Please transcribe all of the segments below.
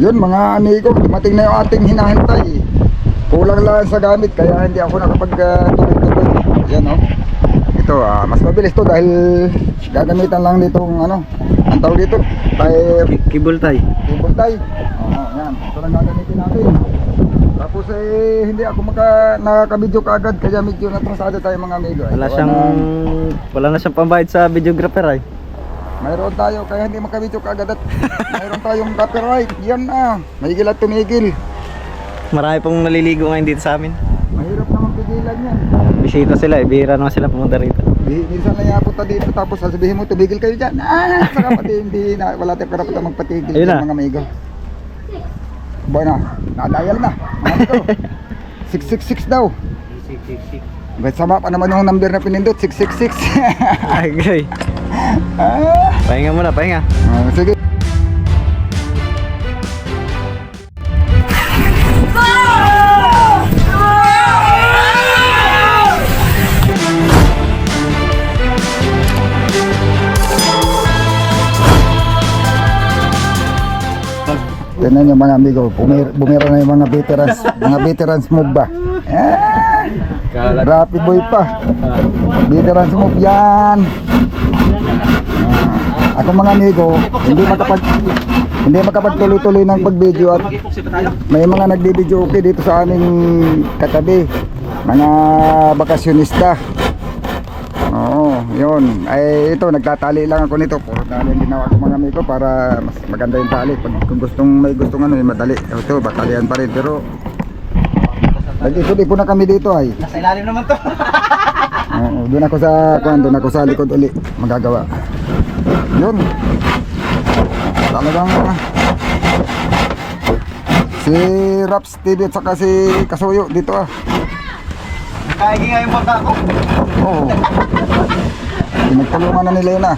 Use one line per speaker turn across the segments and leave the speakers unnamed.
Yun mga amigo, dumating na yung ating hinahintay. Kulang lang sa gamit kaya hindi ako nakapag-tuloy-tuloy. Yan oh. Ito, ah, mas mabilis to dahil gagamitan lang nitong ano, ang tawag dito, tayo
Kibol tay.
cable tie. Oo, yan. Ito lang gagamitin natin. Tapos eh, hindi ako maka, nakakabidyo kaagad kaya medyo natrasado tayo mga amigo. eh.
Wala siyang
ng-
wala na siyang pambayad sa videographer ay.
Mayroon tayo kaya hindi makabidyo kaagad at mayroon tayong copyright. Yan na. Mahigil at tumigil.
Marami pong naliligo ngayon dito sa amin.
Mahirap naman pigilan yan.
Bisita sila eh, bihira naman sila pumunta rito.
Minsan na yapunta dito tapos sasabihin mo tumigil kayo dyan. Ah, saka pati hindi na, wala tayong karapatan magpatigil
Ayun
dyan,
na.
mga amigo. Ba na, nadayal na. Mga amigo. 666 daw. Sama pa naman yung number na pinindot, 666.
Ay, gay.
Ah,
Pahinga muna, pahinga.
ah, sige. Tignan nyo mga amigo, bumira, bumira na yung mga veterans, mga veterans move ba? Ah, Rapi boy pa. Veterans move yan. Ah, ako mga amigo, hindi makapag hindi makapagtuloy-tuloy ng pag-video at may mga nagbi-video okay dito sa aming katabi. Mga bakasyonista. Oo, yun. Ay, ito, nagtatali lang ako nito. Puro tali ang ginawa ko mga amigo para mas maganda yung tali. Pag kung gustong may gustong ano, eh, madali. Ito, batalian pa rin. Pero, nag-ipon-ipon na kami dito ay.
Nasa ilalim naman to.
Oo, doon ako sa, kuan, doon ako sa likod uli. Magagawa. Yun. Talagang, si Raps TV at saka si Kasuyo dito ah.
Kaigi nga yung bangka ko.
Oo. Pinagtulungan na ni Lena.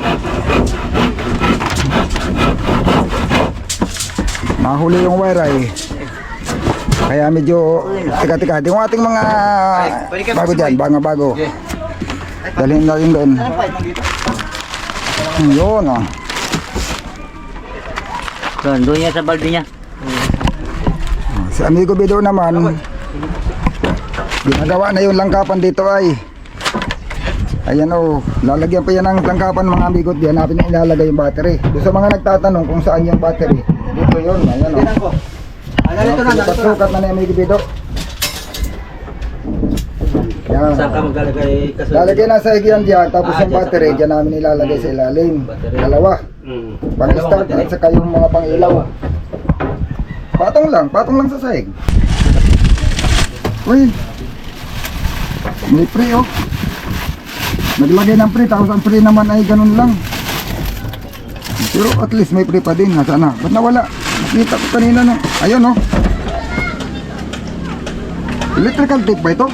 Nahuli yung wire ay. Kaya medyo tika tika. Yung ating mga bago dyan, bago bago. Dalhin na rin doon. Yun ah.
Doon, doon niya sa balde niya.
Si Amigo Bido naman, ginagawa na yung langkapan dito ay. Ayan o, lalagyan pa yan ng langkapan mga amigo. Diyan natin na ilalagay yung battery. Doon sa mga nagtatanong kung saan yung battery, dito yun. Ayan o. Sukat-sukat na ni Amigo Bido. Yan.
Saan ka maglalagay kasi?
Lalagyan na sa higyan dyan, tapos
Ah,
yung
dyan sa
battery,
baba.
dyan namin ilalagay sa ilalim.
Battery.
Dalawa.
Hmm.
Pang-start at saka yung mga pang-ilaw. Patong lang, patong lang sa sahig. Uy. May pre oh. Naglagay ng pre, tapos ang pre naman ay ganun lang. Pero at least may pre pa din. Nasaan na? Ba't nawala? Nakita ko kanina no. Ayun oh. Electrical tape ba ito?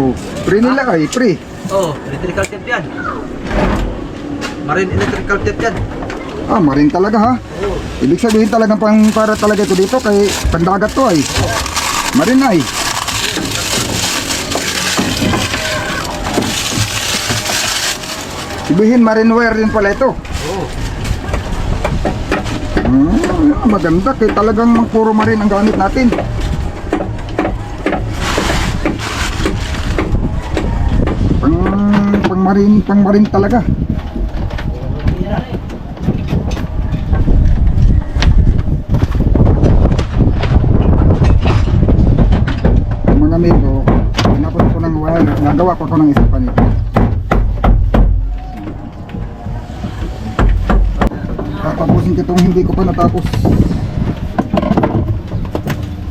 Oh, pre nila ay pre.
Oh, electrical tape yan. Marine electrical tape yan.
Ah, marin talaga ha. Ibig sabihin talagang pang para talaga ito dito kay pandagat to ay. Marin ay. Ibihin marine wire din pala ito.
Oo.
Hmm, maganda kay talagang puro marin ang gamit natin. Pang pang marin, pang marin talaga. mga amigo, pinapos ko ng wire, nagawa ko ko ng isa pa nito. Tatapusin ko itong hindi ko pa natapos.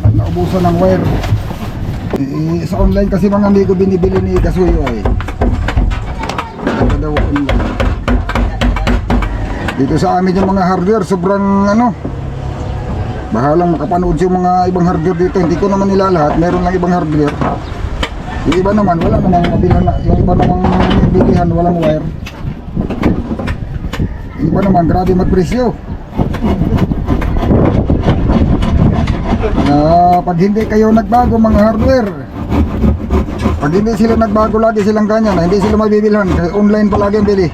At naubusan ng wire. Eh, sa online kasi mga amigo binibili ni Kasuyo ay. Daw. Dito sa amin yung mga hardware, sobrang ano, Bahalang makapanood yung mga ibang hardware dito. Hindi ko naman nila lahat. Meron lang ibang hardware. Yung iba naman, wala namang mabilan na. Yung iba namang bilihan, walang wire. Yung iba naman, grabe magpresyo. Ah, pag hindi kayo nagbago mga hardware, pag hindi sila nagbago lagi silang ganyan, hindi sila mabibilhan kasi online palagi ang bili.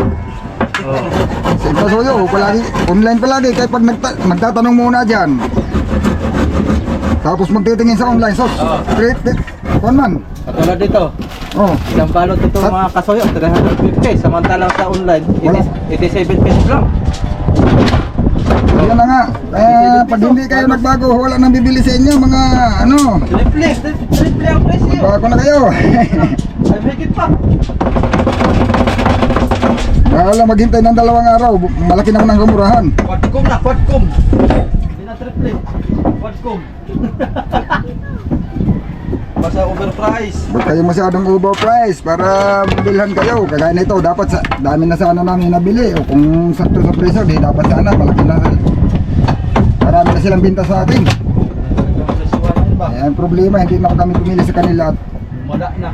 Oh.
Sa Kasuyo, palagi, online palagi. Kahit pag nagta magtatanong muna dyan. Tapos magtitingin sa online. So, straight, kuan man.
Katulad dito.
Oh,
Isang balot ito
Sa-
mga kasoyo, 350. Samantalang sa online,
Wala.
87 pesos lang.
Yan na nga. Eh, pag hindi kayo nagbago, wala nang bibili sa inyo, mga ano.
Triple, triple ang presyo.
Bago na kayo.
Ay, higit pa.
Kala maghintay ng dalawang araw, malaki na ng kamurahan.
Quadcom na, quadcom. Hindi na triple. Quadcom. Basta overprice.
Huwag kayo masyadong overprice para bilhan kayo. Kagaya nito, dapat sa dami na sana namin nabili. O kung sakto sa presyo, di dapat sana malaki na. Marami na silang binta sa? Eh, ang problema, hindi na kami pumili sa kanila
Mada na.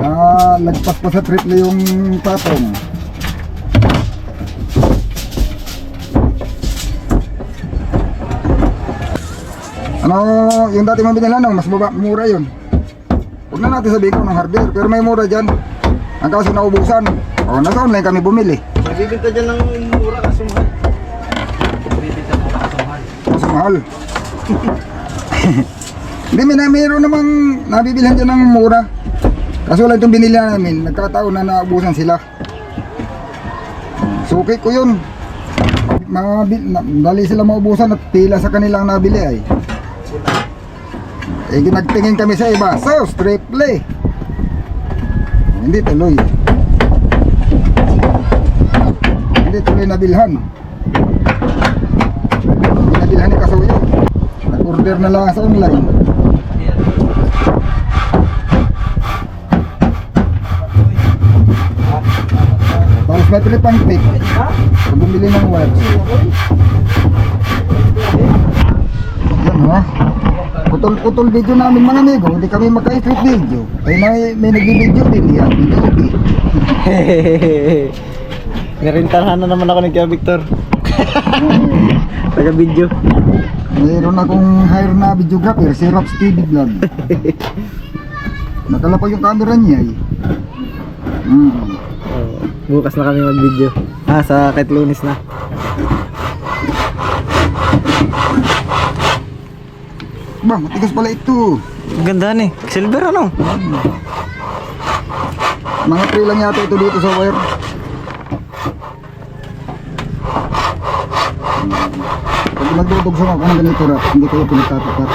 ah, lagpas pa sa triple yung patong. Ano, yung dati mong binilan, no, mas baba, mura yun. Huwag na natin sabihin ko ng hardware, pero may mura dyan. Ang kaso naubusan. O, nasa online kami bumili.
Nagbibinta dyan ng mura kasi mahal. Nagbibinta ng mura kasi mahal.
Mas mahal. Hindi, may na mayroon namang nabibilhan dyan ng mura. Kaso lang itong binili namin, nagkataon na naubusan sila. Suki ko yun. Na, dali sila maubusan at pila sa kanilang nabili ay. Eh, nagtingin kami sa iba. So, triple. Hindi tuloy. Hindi tuloy nabilhan. Hindi nabilhan ni Kasuyo. Nag-order na lang sa online. Tapos may tripang pick. Kung bumili ng web. Ha. Putol-putol video namin mga amigo. Hindi kami maka-street video. Ay may, may nag-video din yan. Video okay.
Narintahan na naman ako ni Kuya Victor. Taga video.
Mayroon akong hire na videographer, si Raps TV Vlog. Nakalapag yung camera niya eh. Mm.
Oh, bukas na kami mag-video. Ah, sa kahit lunis na.
Ba, matigas pala ito.
Ganda ni. Silver ano?
Mga 3 lang yata ito dito sa wire. Pag nagdudugso ako ng ganito rap, hindi kayo pinagtatapat.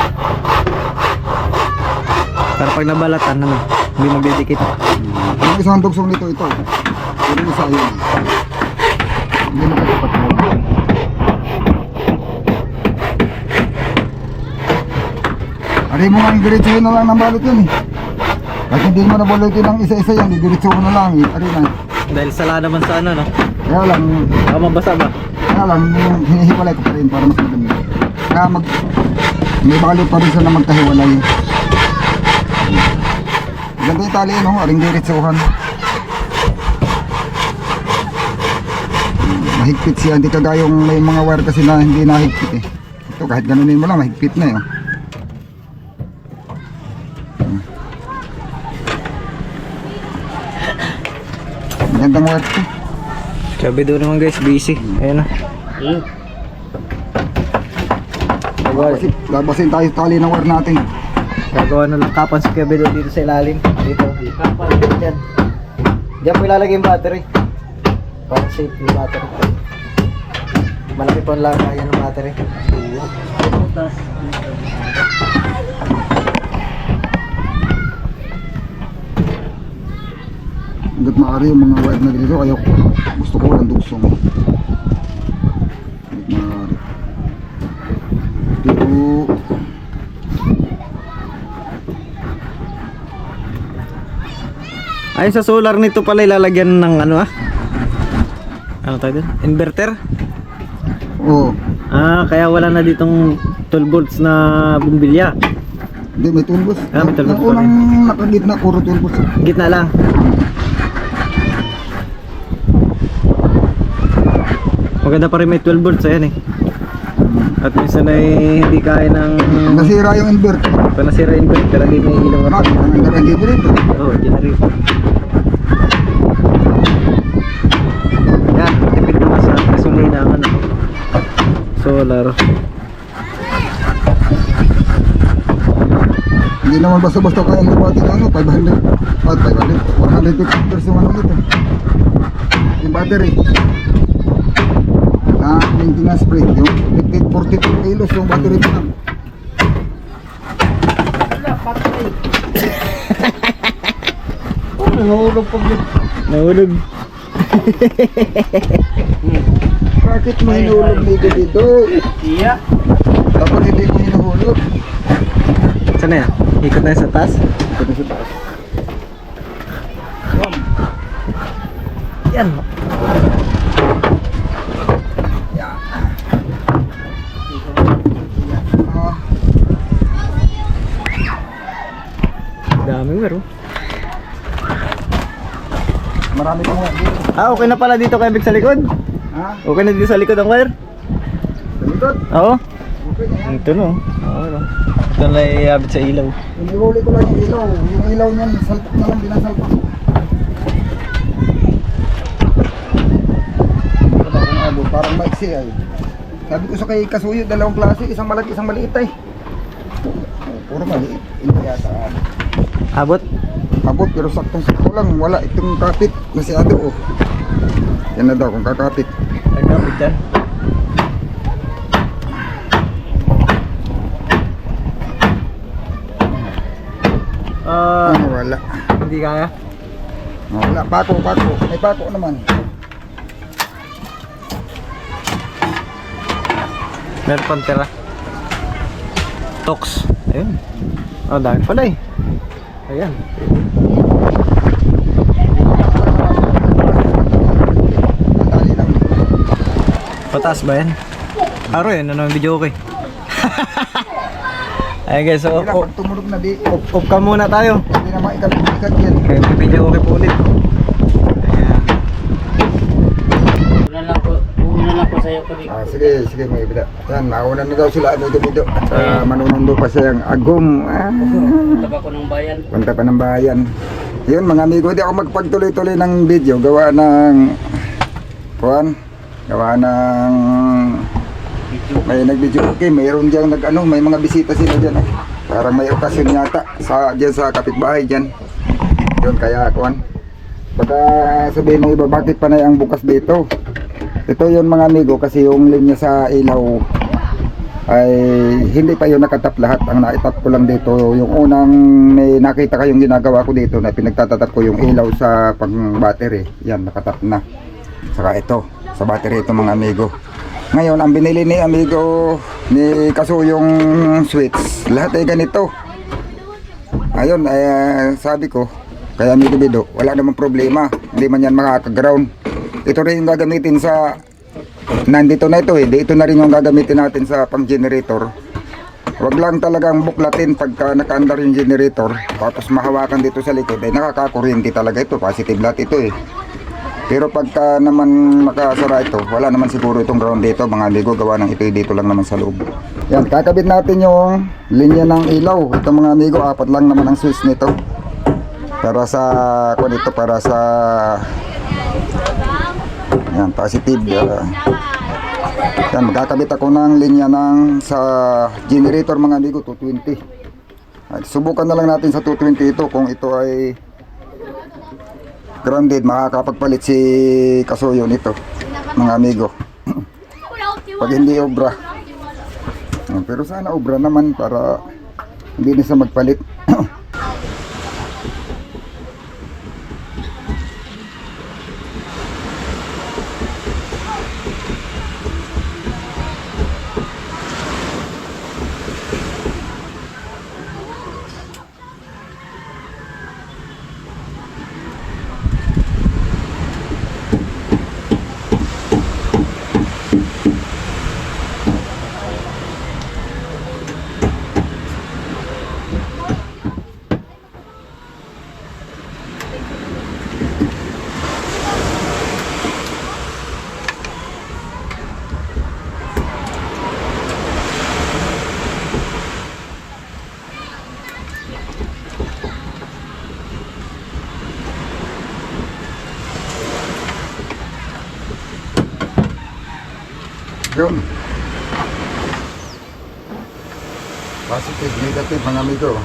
Para pag nabalatan, ano, hindi magdidikit.
Ang isang dugsong nito ito. Pero isa yun. Hindi magkatapat Ari mo nga diretsuhin na lang ng balot yun eh. Kahit hindi mo na balutin ng isa-isa yan, diretso mo na lang eh. Ari na.
Dahil sala naman sa ano, no?
Kaya lang,
Baka mabasa ba?
kaya lang, hinihipalay ko pa rin para mas maganda. Kaya mag, may balot pa rin siya na magkahiwalay. Ganda yung tali, no? Aring diretsuhan. Mahigpit siya, hindi kagaya yung may mga wire kasi na hindi nahigpit eh. Ito kahit ganunin mo lang, mahigpit na yun. Magandang wire to.
Sabi doon naman guys, busy. Ayan na.
Labasin, labasin tayo tali ng wire natin.
Gagawa na lang kapan si Bedo dito sa ilalim. Dito. Kapan dito dyan. Diyan po ilalagay yung battery. Para safe yung battery. Malaki po ang lagayan ng battery.
Hanggat maaari yung mga wire na ganito, ayaw ko. Gusto ko walang dugsong. Hanggat maaari. Dito,
Ay, sa solar nito pala ilalagyan ng ano ah? Ano tayo doon? Inverter?
oh,
Ah, kaya wala na ditong 12 volts na bumbilya.
Hindi, may tulbos.
Ah, may tulbos pa
rin. Ang nakagitna, puro tulbos.
Gitna lang. Maganda pa rin may 12 volts ayan eh. At minsan ay eh, hindi kaya ng
nasira yung inverter.
Pag nasira yung inverter, lagi may ilaw na.
Bakit? Ang ganda ng generator.
Oo, oh, generator. Yan, tipid naman sa gasolina ano. Solar.
Hindi naman basta-basta kaya ang lumating ano, 500. Ah, 500. 150 liters yung ano nito. Yung battery. Na maintenance spray. Yung 50, 42 kilos yung battery pa.
Nahulog pag Nahulog.
Bakit mo hinulog dito dito?
Iya.
Dapat hindi mo hinuhulog.
Saan na yan? Ikot yan sa taas?
Ito na sa taas.
Yan. Daming meron.
marami pa nga dito.
Ah, okay na pala dito kay Vic sa likod.
Ha?
Okay na dito sa likod ang wire.
Sa likod?
Oo.
Okay na yan.
Ito no. Oo. Ito na iabit sa ilaw.
Hinihuli ko lang yung ilaw. Yung ilaw niyan, salpak na lang, binasalpak. Abo, parang maiksi ay. Sabi ko sa kay Kasuyo, dalawang klase, isang malaki, isang maliit ay. Oh, Puro maliit. Ito yata.
Abot.
Abot pero saktong sakto lang. Wala itong kapit. Masyado oh. Yan na daw kung kakapit.
Nagkapit yan. Ah,
Ano wala.
Hindi kaya.
Oh, wala. Pako, pako. May pako naman.
Meron pang tira. Tox. Ayun. Oh, dami pala eh. Ayan. Pataas ba yan? Aro yan, ano yung video okay. Ayan guys, so off, off, off ka muna tayo.
Hindi na maikat-ikat yan.
Kaya yung video okay po ulit. Ayan.
Una lang po, una lang po sa'yo kami.
Ah, sige, sige mga ibida. Yan, nauna na daw sila amigo mido. At uh, manunundo pa siyang agum. Ah,
Taba ko ng bayan.
punta pa ng bayan. Yun mga amigo, di ako magpagtuloy-tuloy ng video. Gawa ng... Kuhan? Gawa ng... May nag-video okay, mayroon diyang nag ano, may mga bisita sila diyan eh. Parang may okasyon yata sa diyan sa kapitbahay diyan. Yun kaya kuhan. Baka sabihin ng iba bakit panay ang bukas dito. Ito yun mga amigo kasi yung linya sa ilaw ay hindi pa yun nakatap lahat. Ang naitap ko lang dito yung unang may nakita kayong ginagawa ko dito na pinagtatatap ko yung ilaw sa pang battery. Yan nakatap na. Saka ito sa battery ito mga amigo. Ngayon ang binili ni amigo ni Kaso yung switch. Lahat ay ganito. Ayun, eh, sabi ko, kaya amigo Bido, wala namang problema. Hindi man yan makaka-ground. Ito rin yung gagamitin sa nandito na ito eh. Ito na rin yung gagamitin natin sa pang-generator. Wag lang talagang buklatin pagka nakaandar yung generator. Tapos mahawakan dito sa likod. Eh nakakakuryente talaga ito. Positive lahat ito eh. Pero pagka naman nakasara ito, wala naman siguro itong ground dito. Mga amigo, gawa ng ito dito lang naman sa loob. Yan, kakabit natin yung linya ng ilaw. Ito mga amigo, apat lang naman ang switch nito. Para sa, kung ito, para sa yan, positive. Uh, yan, magkakabit ako ng linya ng sa generator mga amigo, 220. At subukan na lang natin sa 220 ito kung ito ay grounded, makakapagpalit si Kasuyo nito, mga amigo. Pag hindi obra. Yan, Pero sana obra naman para hindi na siya magpalit. Yun. Positive, negative mga amigo.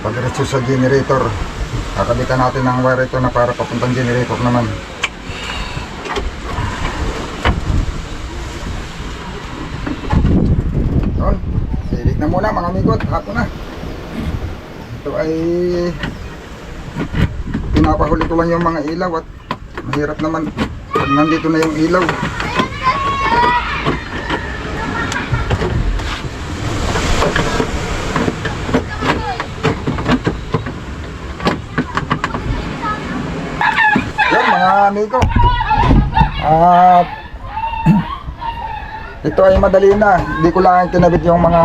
Pagdiretso sa generator, kakabitan natin ng wire ito na para papuntang generator naman. Yun. Silik amigot. Hapon na. Ito ay pinapahuli ko lang yung mga ilaw at mahirap naman pag nandito na yung ilaw. Yan mga amigo. At ito ay madali na. Hindi ko lang kinabit yung mga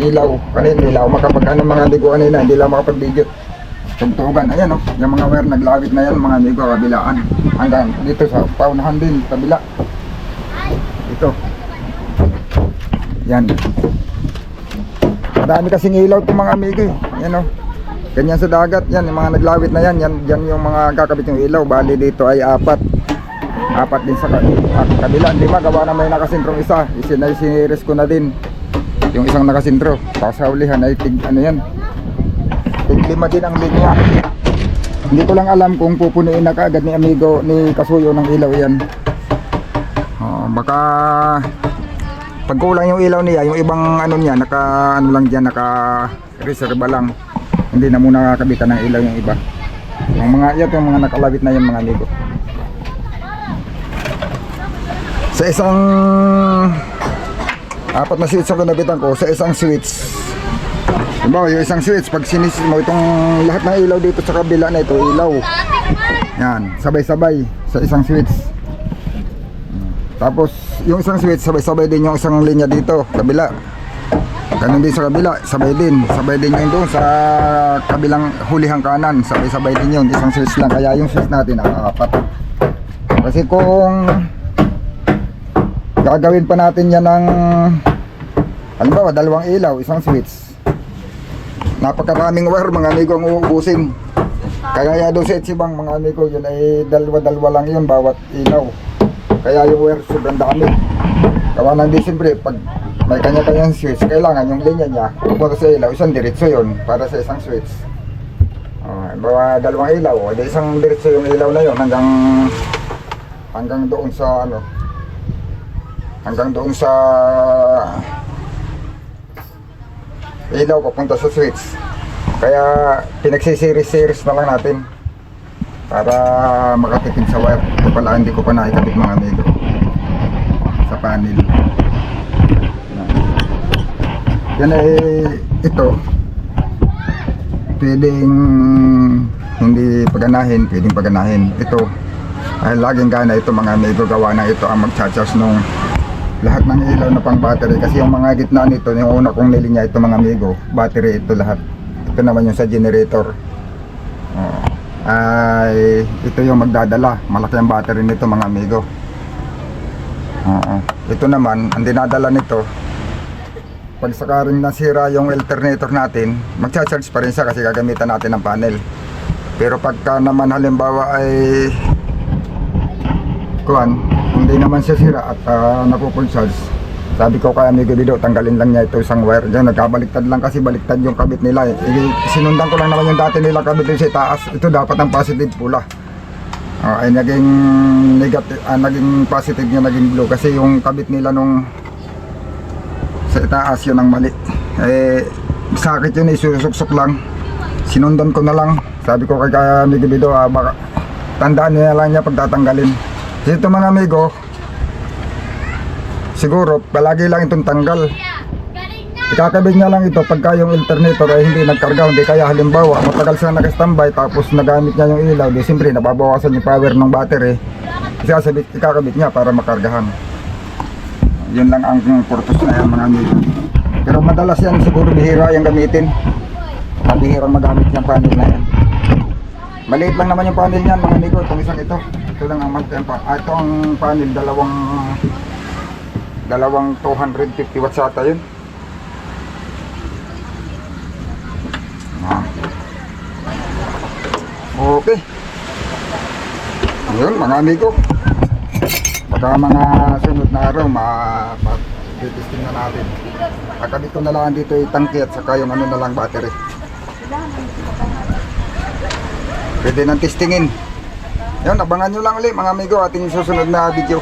ilaw. Kanina ilaw. Makapag ano mga ligo kanina. Hindi lang makapag-video. Tugtugan. Ayan o. yung mga wire naglawit na yan mga amigo kabilaan. Hanggang dito sa paunahan din. Kabila. Ito. Yan. Marami kasing ilaw itong mga amigo eh. Yan o. Ganyan sa dagat. Yan. Yung mga naglawit na yan. Yan, yan yung mga kakabit yung ilaw. Bali dito ay apat apat din sa ka- kabila lima gawa na may nakasentrong isa isinay siniris ko na din yung isang nakasentro tapos sa ulihan ay tig ano yan? Tig din ang linya. Hindi ko lang alam kung pupunuin na kaagad ni amigo ni kasuyo ng ilaw yan. Oh, baka pag kulang yung ilaw niya yung ibang ano niya naka ano lang dyan naka reserva lang. Hindi na muna kabitan ng ilaw yung iba. Yung mga yan yung mga nakalawit na yan mga amigo. Sa isang apat na switch ang kinabitan ko sa isang switch Diba, yung isang switch pag sinis mo itong lahat ng ilaw dito sa kabila na ito ilaw. Yan sabay-sabay sa isang switch tapos yung isang switch sabay-sabay din yung isang linya dito kabila. Ganun din sa kabila sabay din. Sabay din yung doon sa kabilang hulihang kanan sabay-sabay din yun. Isang switch lang kaya yung switch natin ah, apat. Kasi kung gagawin pa natin yan ng halimbawa dalawang ilaw isang switch. Napakaraming wire mga amigo ang uubusin. Kaya doon sa Etsibang mga amigo yun ay dalawa-dalawa lang yun bawat ilaw. Kaya yung wire sobrang dami. Gawa ng di siyempre pag may kanya-kanyang switch kailangan yung linya niya pupunta sa ilaw isang diretso yun para sa isang switch. Uh, bawa dalawang ilaw o isang diretso yung ilaw na yun hanggang hanggang doon sa ano hanggang doon sa ilaw papunta sa switch kaya pinagsisiris-siris na lang natin para makatipid sa wire ito pala hindi ko pa nakikabit mga amigo. Sa panel. Yan ay ito. Pwedeng hindi paganahin pwedeng paganahin. Ito. Ay laging gana ito mga amigo. Gawa na ito ang magcha-charge nung lahat ng ilaw na pang battery. Kasi yung mga gitna nito yung una kong nilinya ito mga amigo battery ito lahat. Ito naman yung sa generator. Oh. ay ito yung magdadala. Malaki ang battery nito mga amigo. Oo. ito naman ang dinadala nito pag sakaring nasira yung alternator natin magcha-charge pa rin siya kasi gagamitan natin ng panel. Pero pagka naman halimbawa ay kuan hindi naman siya sira at uh, napupull charge sabi ko kay amigo Bido tanggalin lang niya ito isang wire dyan. Nagkabaliktad lang kasi baliktad yung kabit nila. Eh. I- sinundan ko lang naman yung dati nila kabit sa taas ito dapat ang positive pula. Ah, ay naging negative ah, naging positive niya naging blue. Kasi yung kabit nila nung sa itaas yun ang mali. Eh sakit yun isusuksok lang. Sinundan ko na lang. Sabi ko kay amigo Bido ah, baka tandaan niya lang niya pagtatanggalin kasi ito mga amigo siguro palagi lang itong tanggal. Ikakabit niya lang ito pagka yung alternator ay hindi nagkarga hindi kaya. Halimbawa matagal siya nakastambay tapos nagamit niya yung ilaw di siyempre nababawasan yung power ng battery. Isasabit ikakabit niya para makargahan. Yun lang ang purpose na yan mga amigo. Pero madalas yan siguro bihira yung gamitin. Mabihira magamit yung panel na yan. Maliit lang naman yung panel niyan mga amigo itong isang ito ito lang ang mag-temp. Eh, ah, panel, dalawang dalawang 250 watts ata yun. Ah. Okay. Yun, mga amigo. Baka mga sunod na araw, mapag-testing na natin. Baka dito na lang dito yung tangke at saka yung ano na lang battery. Pwede nang testingin. Yun, abangan nyo lang ulit mga amigo ating susunod na video.